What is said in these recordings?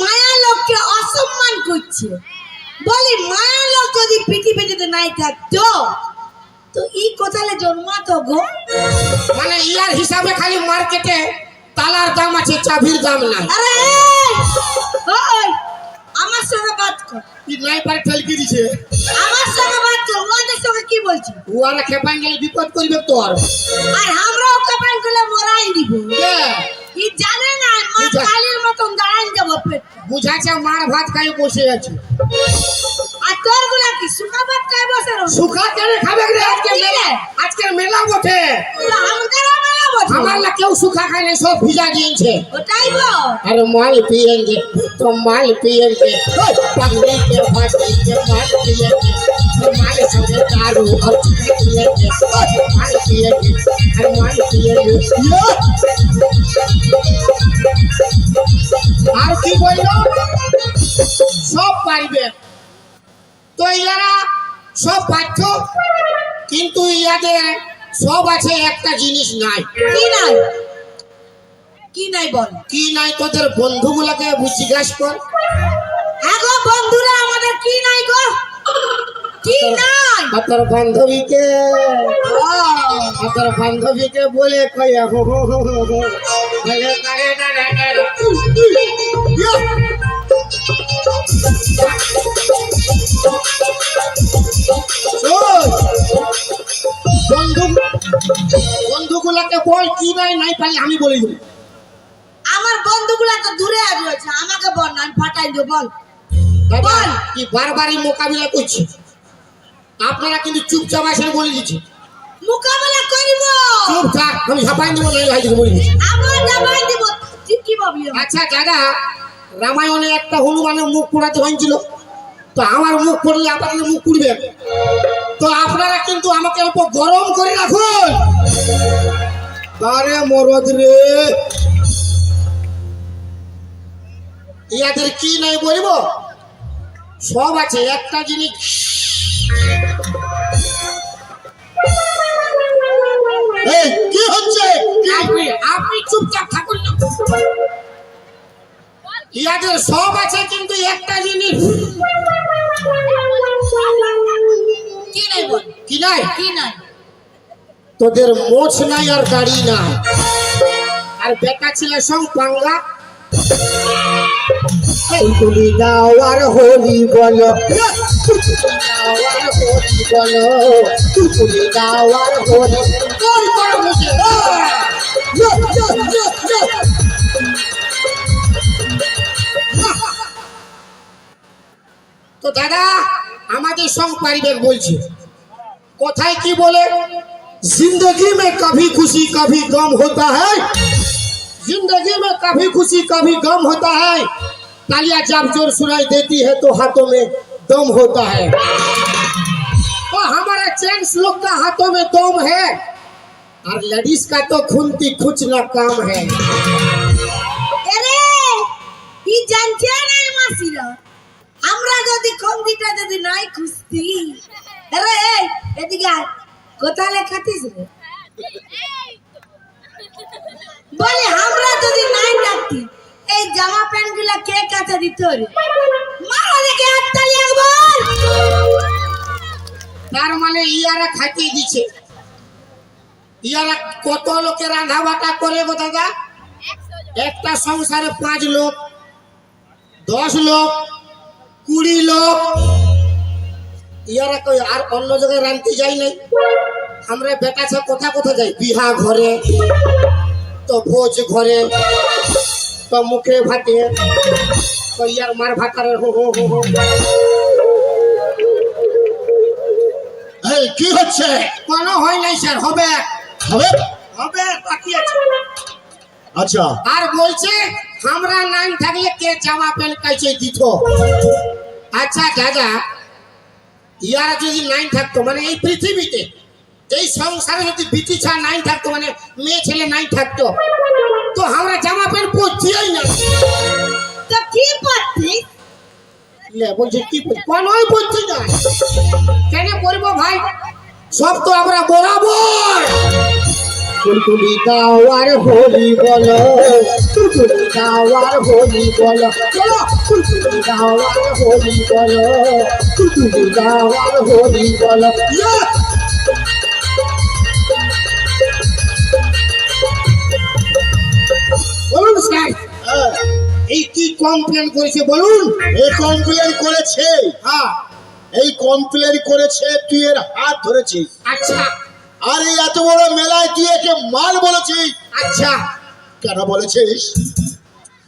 মায়া লোককে অসম্মান করছে। বলি মায়া লোক যদি পৃথিবীতে নাই থাকতো তো এই কোথালে জন্মাতো গো? মানে ইয়ার হিসাবে খালি মার্কেটে তালার দাম আছে চাবির দাম নাই। আরে ওই আমার সঙ্গে বাত কর। নাই পারে ঠেলকি দিছে আমার সঙ্গে বাত কর ওদের সঙ্গে কি বলছি? বিপদ করবে তোর। আর আমরাও কপাল করে মরাই দিব। কে? ই জানে না মা বুঝা- কালীর মতন দাঁড়াই যাব পেট বুঝাচ্ছে মার ভাত খাই বসে আছে। আর তোরগুলা কি সুখা ভাত খাই বসে রো সুখা কেন খাবে রে? আজকে মেলা আজকে মেলা বটে। বসে কেউ শুকা খায় সব ভিজা গিয়েছে ওটাই গো আরে মাল তো মাল পিয়েঙ্গে পাগলে আর চুকে পিয়েঙ্গে মাল পিয়েঙ্গে আর মাল পিয়েঙ্গে কি বলল? সব পারিবে। তো ইয়ারা সব পাচ্ছ কিন্তু ইয়াদের সব আছে একটা জিনিস নাই কি নাই কি নাই বল কি নাই তোদের বন্ধুগুলোকে জিজ্ঞাস কর হ্যাঁ গো বন্ধুরা আমাদের কি নাই গো কি নাই আর তোর বান্ধবীকে আর তোর বান্ধবীকে বলে কই হো হো হো হো বন্ধুগুলাকে বল কি নাই নাই পারি আমি বলে দেবো। আমার বন্ধুগুলা তো দূরে আজ রয়েছে আমাকে বল না আমি ফাটাই দেবো বল। বল। কি বারবারই মোকাবিলা করছি? আপনারা কিন্তু চুপচাপ আসেন বলে দিচ্ছি। মোকাবেলা করিব। চুপ থাক আমি ঝাপাই দিব নাই ভাই বলে দিচ্ছি। আমার জামাই দিব তুই কি আচ্ছা দাদা রামায়ণে একটা হনুমানের মুখ পোড়াতে হয়েছিল। তো আমার মুখ পড়লে আপনাদের মুখ পুড়বে। তো আপনারা কিন্তু আমাকে অল্প গরম করে রাখুন। আরে মরদ রে। ইয়াদের কি নাই বলব? সব আছে একটা জিনিস। এই কি হচ্ছে? আপনি চুপচাপ থাকুন না। ইয়াদের সব আছে কিন্তু একটা জিনিস। কি নাই বল? কি নাই? কি নাই? তোদের মোছ নাই আর গাড়ি নাই। আর বেটা ছিল সং পাঙ্গা তুলি দাও আর হোলি বলো। দাও আর হোলি বলো। লো তো দাদা, আমাদের সং পারিবেক বলছে। কোথায় কি বলে? जिंदगी में कभी खुशी कभी गम होता है जिंदगी में कभी खुशी कभी गम होता है तालियां जब जोर सुनाई देती है तो हाथों में दम होता है तो हमारे जेंट्स लोग का हाथों में दम है और लेडीज का तो खुनती खुचना काम है এরে ই জানছে না এই মাসিরা আমরা যদি খন্দিটা যদি নাই খুঁজতি আরে এই, এদিকে কোথায় লেখাতিস রে। বলে আমরা যদি নাই থাকতি এই জামা প্যান্টগুলা কে কাছে দিত রে? মারা দেখে হাততালি একবার। তার মানে ইয়ারা খাটিয়ে দিচ্ছে ইয়ারা কত লোকে রান্না বাটা করে গো দাদা? একটা সংসারে পাঁচ লোক দশ লোক কুড়ি লোক। ইয়ারা কই আর অন্য জায়গায় রাঁধতে যাই নাই? আমরা বেটা ছা কোথা কোথা যাই? বিহা ঘরে তো ভোজ ঘরে তো মুখে ভাতে তো ইয়ার মার ভাতারে হো হো হো হো। এই কি হচ্ছে? কোনো হয় নাই স্যার হবে। হবে? হবে বাকি আছে। আচ্ছা। আর বলছে আমরা নাই থাকলে কে জামা প্যান্ট কাইছে দিত? আচ্ছা দাদা ইয়ারা যদি নাইন থাকতো মানে এই পৃথিবীতে এই সংসারে যদি বিটি ছা নাইন থাকতো মানে মেয়ে ছেলে নাই থাকতো। তো আমরা জামা প্যান্ট পরছিই না। তো কি পাচ্ছি লে বলছে কি পরছি? কোনোই পরছি না? কেন করব ভাই? সব তো আমরা বরাবর। তুলতুলি দাও আর হোলি বলো তুলতুলি দাও আর হোলি বলো চলো তুলতুলি দাও আর হোলি বলো তুলতুলি দাও আর হোলি বলো। ইয়া! হ্যাঁ, এই কি কমপ্লেন করেছে বলুন? এই কমপ্লেন করেছে। হ্যাঁ। এই কমপ্লেন করেছে তুই এর হাত ধরেছিস। আচ্ছা। আর এই এত বড় মেলায় তুই একে মাল বলেছিস? আচ্ছা। কেন বলেছিস?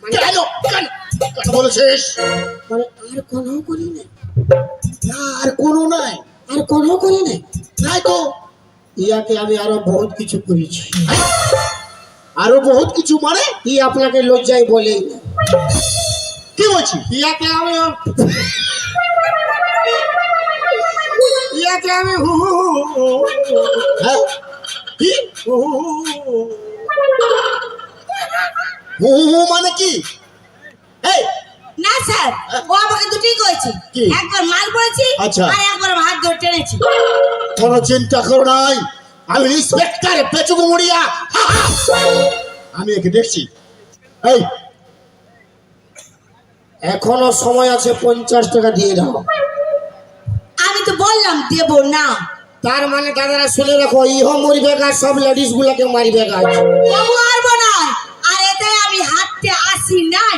মানে কেন? কেন? কেন বলেছিস? মানে আর কোনো করি না আর কোনো নাই। আর কোনো করি না নাই তো। ইয়াকে আমি আরও বহুত কিছু করেছি। আরও বহুত কিছু মানে ই আপনাকে লজ্জায় বলে কি বলছি ইয়াকে আমি ইয়াকে আমি হু হু হু হু হ্যাঁ কি হু হু মানে কি এই না স্যার ও আমাকে দুটোই করেছে কি? একবার মাল পড়েছি আচ্ছা। আর একবার হাত ধরে টেনেছি কোনো চিন্তা করো নাই আমি ইন্সপেক্টর পেচুকু মুড়িয়া। আমি একে দেখছি। এই এখনও সময় আছে পঞ্চাশ টাকা দিয়ে দাও। আমি তো বললাম দেব না। তার মানে দাদারা শুনে রাখো ইহ মরিবে গাছ সব লেডিস গুলাকে মারিবে গাছ পারব না। আর এতে আমি হাঁটতে আসি নাই।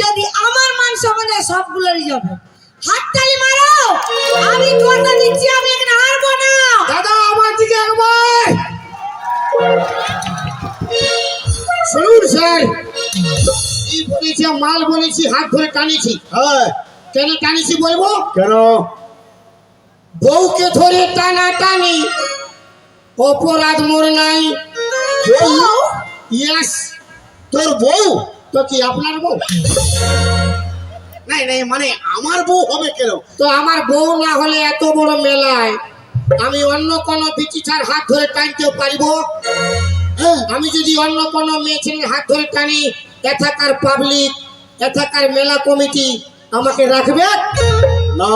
যদি আমার মান সম্বন্ধে সবগুলোরই যাবে হাততালি মারো। আমি কথা দিচ্ছি আমি এখানে শুনুন স্যার। কি বলেছি মাল বলেছি হাত ধরে টানিছি। হ্যাঁ। কেন টানিছি বলব? কেন? বউকে ধরে টানা টানি অপরাধ মোর নাই? ইয়াস তোর বউ? তো কি আপনার বউ? নাই নাই মানে আমার বউ হবে কেন? তো আমার বউ না হলে এত বড় মেলায় আমি অন্য কোনো বিচিছার হাত ধরে টানতেও পারিব? আমি যদি অন্য কোনো মেয়ে ছেলের হাত ধরে টানি, এথাকার পাবলিক এথাকার মেলা কমিটি আমাকে রাখবে? না,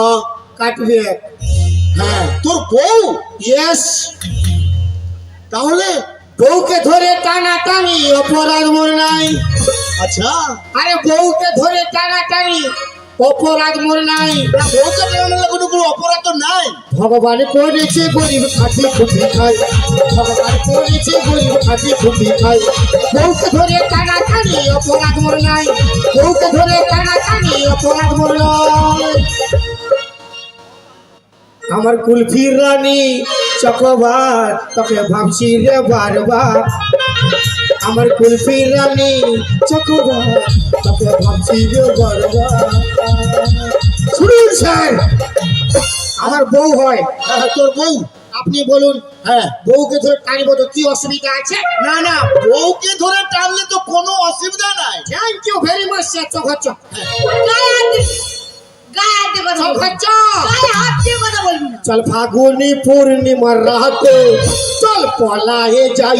কাটবে। হ্যাঁ তোর বউ? ইয়েস তাহলে বউকে ধরে টানা টানি, অপরাধ মোর নাই? আচ্ছা। আরে বউকে ধরে টানা টানি অপরাধ মোর নাই। অপরাধ তো নাই। ভগবান করেছে গরিব খাটি খুঁটি খাই ভগবান করেছে গরিব খাটি খুঁটি খাই বউকে ধরে টানা টানি অপরাধ মোর নাই। বউকে ধরে টানা টানি অপরাধ মোর আমার কুলফির রানী চকবার তোকে ভাবছি রে বারবার। আমার কুলফির রানী চকবার তোকে ভাবছি শুনুন স্যার আমার বউ হয়। হ্যাঁ তোর বউ? আপনি বলুন হ্যাঁ বউকে ধরে টানিব তো কি অসুবিধা আছে? না না বউকে ধরে টানলে তো কোনো অসুবিধা নাই। Thank you very much sir কথা বলবি না। চল ফাগুনি পূর্ণিমার রাতে চল পলায়ে যাই।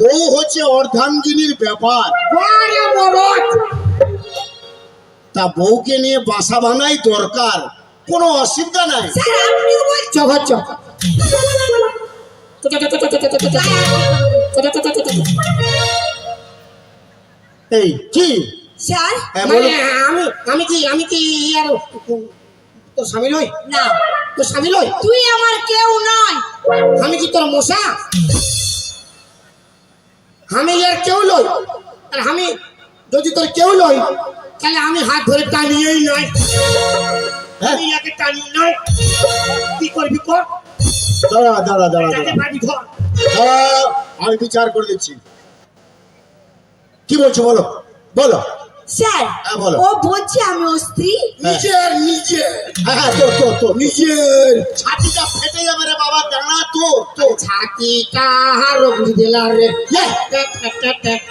বউ হচ্ছে অর্ধাঙ্গিনীর ব্যাপার। তা বউকে নিয়ে বাসা ভাঙাই দরকার কোনো অসুবিধা নাই। স্যার আপনিও চক। এই কি? স্যার? হ্যাঁ মানে আমি আমি কি আমি কি আর তো সামিল হই না। তো সামিল হই তুই আমার কেউ নয়। আমি কি তোর মশা? আমি আর কেউ লই আর আমি যদি তোর কেউ লই তাহলে আমি হাত ধরে টানিয়েই নয়। হ্যাঁ। আমি ইয়াকে টানি নয়। কি করবি কর? দাঁড়া দাঁড়া দাঁড়া দাঁড়া, আমি বিচার করে দিচ্ছি। কি বলছো বলো? বলো। স্যার হ্যাঁ, ও বলছে আমি ও স্ত্রী। নিজের নিজের। হ্যাঁ হ্যাঁ তো তো তো নিজের। ছাতিটা ফেটে যাবে রে বাবা দাঁড়া তো তো ছাতিটা হারো দিলা রে।